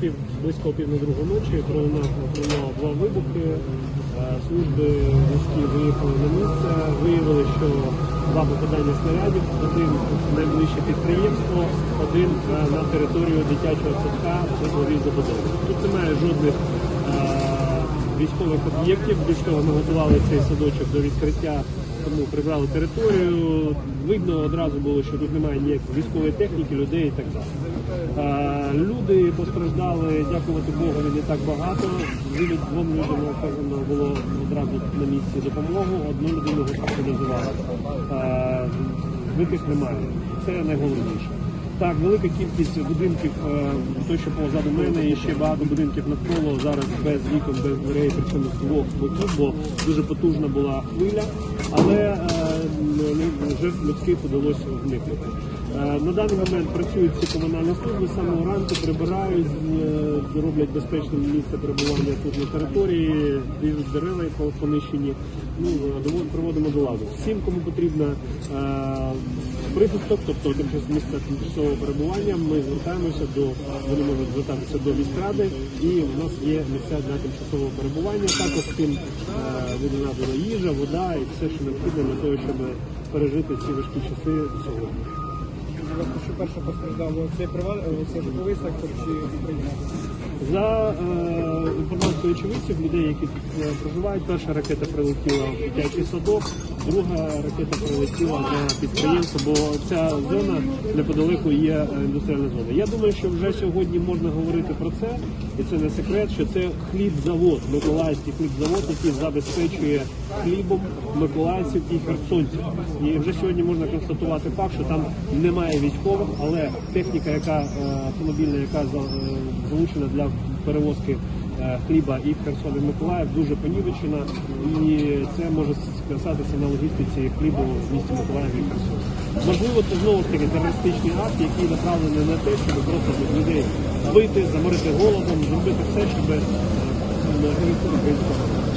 пів, близько пів на другу ночі пролунало два вибухи. Е, Служби міські виїхали на місце, виявили, що два попадання снарядів, один найближче підприємство, один е, на територію дитячого садка житловій забудови. Тут немає жодних е, військових об'єктів. Більш того, ми готували цей садочок до відкриття, тому прибрали територію. Видно одразу було, що тут немає ніякої військової техніки, людей і так далі. А, Люди постраждали, дякувати Богу, не так багато. Двом людям оказано було одразу на місці допомогу, одну людину госпіталізували. Витих немає. Це найголовніше. Так, велика кількість будинків, то той, що позаду мене, і ще багато будинків навколо зараз без вікон, без дверей, причому з двох боків, бо дуже потужна була хвиля, але жертв людських вдалося уникнути. Е, На даний момент працюють ці комунальні служби з самого ранку, прибирають, е, роблять безпечним місце перебування тут на території, ріжуть дерева, які понищені. Ну, е, приводимо до ладу. Всім, кому потрібна прихисток, тобто місце тимчасового перебування, ми звертаємося до вони можуть звертатися до міськради, і у нас є місця для тимчасового перебування. Також цим е, буде надана їжа, вода і все, що необхідно для того, щоб пережити ці важкі часи сьогодні. Що перше постраждало? Це це житловий сектор чи підприємство? За е, інформацією очевидців, людей, які тут е, проживають, перша ракета прилетіла в дитячий садок, друга ракета прилетіла на підприємство, бо ця зона неподалеку є е, індустріальна зона. Я думаю, що вже сьогодні можна говорити про це, і це не секрет, що це хлібзавод, Миколаївський хлібзавод, який забезпечує хлібом миколаївців і херсонців. І вже сьогодні можна констатувати факт, що там немає військових, але техніка, яка е, автомобільна, яка залучена для перевозки хліба і в Херсон і в Миколаїв, дуже понівечена, і це може сказатися на логістиці хлібу в місті Миколаїв і Херсон. Можливо, це знову ж таки терористичний акт, який направлений на те, щоб просто людей вбити, заморити голодом, зробити все, щоб е, українського. народу.